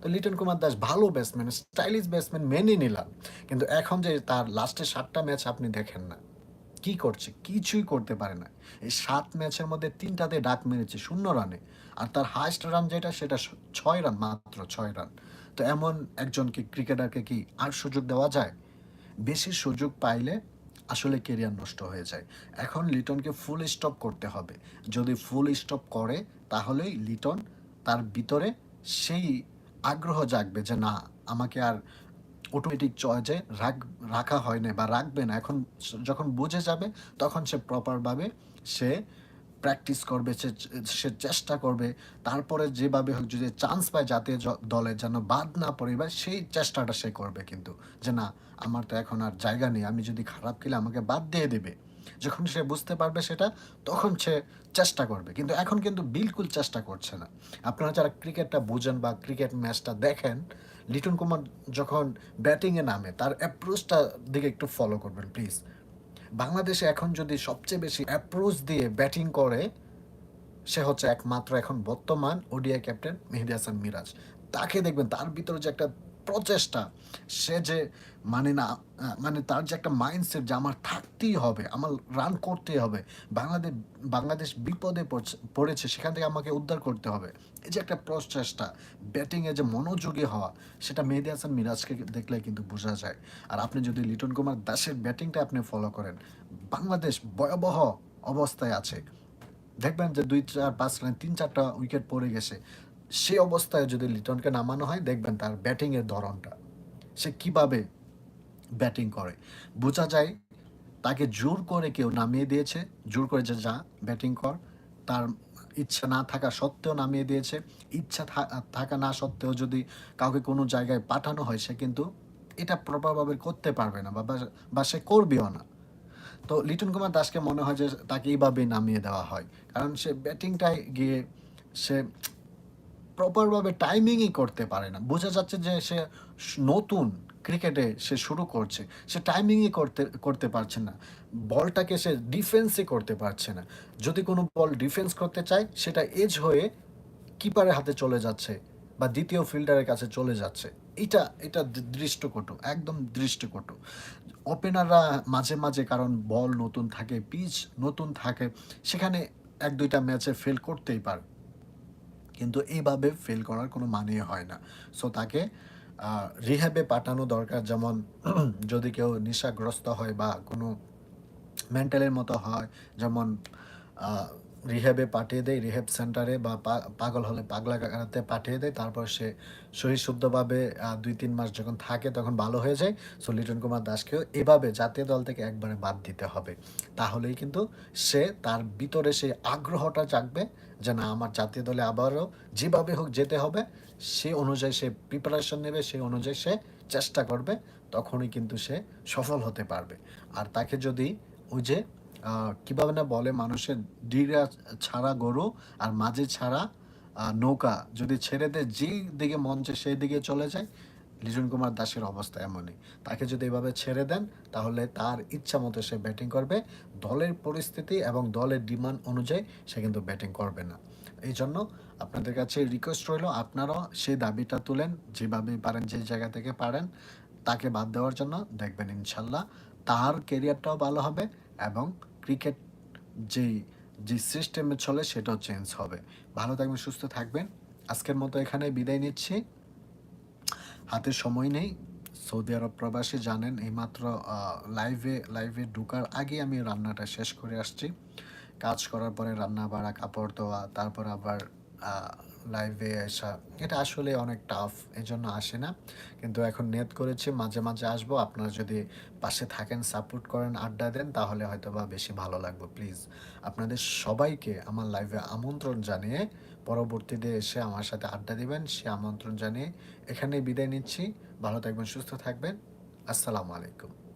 তো লিটন কুমার দাস ভালো batsman stylish batsman মেনে নিলাম। কিন্তু এখন যে তার লাস্টের সাতটা ম্যাচ আপনি দেখেন না, কি করছে? কিছুই করতে পারে না। এই সাত ম্যাচের মধ্যে তিনটাতে ডাক মেরেছে শূন্য রানে আর তার হাইস্ট রান যেটা, সেটা ছয় রান মাত্র ছয় রান তো এমন একজনকে ক্রিকেটারকে কি আর সুযোগ দেওয়া যায়? বেশি সুযোগ পাইলে আসলে কেরিয়ার নষ্ট হয়ে যায়। এখন লিটনকে ফুল স্টপ করতে হবে। যদি ফুল স্টপ করে, তাহলেই লিটন তার ভিতরে সেই আগ্রহ জাগবে যে না, আমাকে আর অটোমেটিক চয়েজে রাখ রাখা হয় না বা রাখবে না। এখন যখন বুঝে যাবে, তখন সে প্রপারভাবে সে প্র্যাকটিস করবে, সে সে চেষ্টা করবে। তারপরে যেভাবে হোক যদি চান্স পায় জাতীয় দলে যেন বাদ না পড়ে বা সেই চেষ্টাটা সে করবে কিন্তু। যে না, আমার তো এখন আর জায়গা নেই, আমি যদি খারাপ খেলে আমাকে বাদ দিয়ে দেবে। যখন সে বুঝতে পারবে সেটা, তখন সে চেষ্টা করবে। কিন্তু এখন কিন্তু বিলকুল চেষ্টা করছে না। আপনারা যারা ক্রিকেটটা বুঝেন বা ক্রিকেট ম্যাচটা দেখেন, লিটন কুমার যখন ব্যাটিংয়ে নামে, তার অ্যাপ্রোচটা দিকে একটু ফলো করবেন প্লিজ বাংলাদেশে এখন যদি সবচেয়ে বেশি অ্যাপ্রোচ দিয়ে ব্যাটিং করে, সে হচ্ছে একমাত্র এখন বর্তমান ওডিআই ক্যাপ্টেন মেহেদি হাসান মিরাজ। তাকে দেখবেন, তার ভিতরে যে একটা প্রচেষ্টা। সে যে মানে না মানে তার যে একটা মাইন্ডসেট যে আমার থাকতেই হবে, আমার রান করতেই হবে বাংলাদেশ বাংলাদেশ বিপদে পড়ছে- সেখান থেকে আমাকে উদ্ধার করতে হবে। এই যে একটা প্রচেষ্টা ব্যাটিংয়ে যে মনোযোগী হওয়া, সেটা মেহেদি হাসান মিরাজকে দেখলে কিন্তু বোঝা যায়। আর আপনি যদি লিটন কুমার দাসের ব্যাটিংটা আপনি ফলো করেন, বাংলাদেশ ভয়াবহ অবস্থায় আছে। দেখবেন যে দুই চার, পাঁচ রান তিন চারটা উইকেট পড়ে গেছে। সে অবস্থায় যদি লিটনকে নামানো হয়, দেখবেন তার ব্যাটিংয়ের ধরনটা। সে কীভাবে ব্যাটিং করে? বোঝা যায় তাকে জোর করে কেউ নামিয়ে দিয়েছে, জোর করে যে যা ব্যাটিং কর, তার ইচ্ছা না থাকা সত্ত্বেও নামিয়ে দিয়েছে। ইচ্ছা থাকা না সত্ত্বেও যদি কাউকে কোনো জায়গায় পাঠানো হয়, সে কিন্তু এটা প্রপারভাবে করতে পারবে না বা সে করবেও না। তো লিটন কুমার দাসকে মনে হয় যে তাকে এইভাবেই নামিয়ে দেওয়া হয়। কারণ সে ব্যাটিংটায় গিয়ে সে প্রপারভাবে টাইমিংই করতে পারে না। বোঝা যাচ্ছে যে সে নতুন ক্রিকেটে সে শুরু করছে। সে টাইমিংই করতে করতে পারছে না। বলটাকে সে ডিফেন্সই করতে পারছে না। যদি কোনো বল ডিফেন্স করতে চায়, সেটা এজ হয়ে কিপারের হাতে চলে যাচ্ছে বা দ্বিতীয় ফিল্ডারের কাছে চলে যাচ্ছে। এটা এটা দৃষ্টকটু, একদম দৃষ্টকটু। ওপেনাররা মাঝে মাঝে কারণ বল নতুন থাকে পিচ নতুন থাকে, সেখানে এক দুইটা ম্যাচে ফেল করতেই পারে। কিন্তু এইভাবে ফেল করার কোনো মানে হয় না। সো তাকে রিহ্যাবে পাঠানো দরকার। যেমন, যদি কেউ নেশাগ্রস্ত হয় বা কোনো মেন্টালের মতো হয়, যেমন রিহ্যাবে পাঠিয়ে দেয়, রিহ্যাব সেন্টারে বা পাগল হলে পাগলা কারাতে পাঠিয়ে দেয়। তারপর সে সহি শুদ্ধভাবে দুই তিন মাস যখন থাকে তখন ভালো হয়ে যায়। সো লিটন কুমার দাসকেও এভাবে জাতীয় দল থেকে একবারে বাদ দিতে হবে। তাহলেই কিন্তু সে তার ভিতরে সেই আগ্রহটা জাগবে যে না, আমার জাতীয় দলে আবারও যেভাবে হোক যেতে হবে, সে অনুযায়ী সে প্রিপারেশন নেবে সেই অনুযায়ী সে চেষ্টা করবে, তখনই কিন্তু সে সফল হতে পারবে। আর তাকে যদি ওই যে কীভাবে না বলে মানুষের ডিগা ছাড়া গরু আর মাঝে ছাড়া নৌকা। যদি ছেড়ে দেয়, যেই দিকে মন চায় সেই দিকে চলে যায়। লিটন কুমার দাসের অবস্থা এমনই। তাকে যদি এভাবে ছেড়ে দেন, তাহলে তার ইচ্ছা মতো সে ব্যাটিং করবে। দলের পরিস্থিতি এবং দলের ডিমান্ড অনুযায়ী সে কিন্তু ব্যাটিং করবে না। এই জন্য আপনাদের কাছে রিকোয়েস্ট রইল, আপনারাও সেই দাবিটা তুলেন, যেভাবে পারেন, যে জায়গা থেকে পারেন, তাকে বাদ দেওয়ার জন্য দেখবেন ইনশাল্লাহ। তার কেরিয়ারটাও ভালো হবে। এবং ক্রিকেট যেই যে সিস্টেমে চলে সেটাও চেঞ্জ হবে। ভালো থাকবেন, সুস্থ থাকবেন। আজকের মতো এখানে বিদায় নিচ্ছি। হাতে সময় নেই। সৌদি আরব প্রবাসী জানেন, এইমাত্র লাইভে লাইভে ঢুকার আগে আমি রান্নাটা শেষ করে আসছি। কাজ করার পরে রান্না বাড়া কাপড় ধোয়া, তারপর আবার লাইভে আসা এটা আসলে অনেক টাফ এই জন্য আসে না। কিন্তু এখন নেট করেছি, মাঝে মাঝে আসব। আপনারা যদি পাশে থাকেন সাপোর্ট করেন, আড্ডা দেন, তাহলে হয়তো বা বেশি ভালো লাগবে প্লিজ আপনাদের সবাইকে আমার লাইভে আমন্ত্রণ জানিয়ে পরবর্তীতে এসে আমার সাথে আড্ডা দিবেন, সে আমন্ত্রণ জানিয়ে এখানে বিদায় নিচ্ছি। ভালো থাকবেন, সুস্থ থাকবেন। আসসালামু আলাইকুম।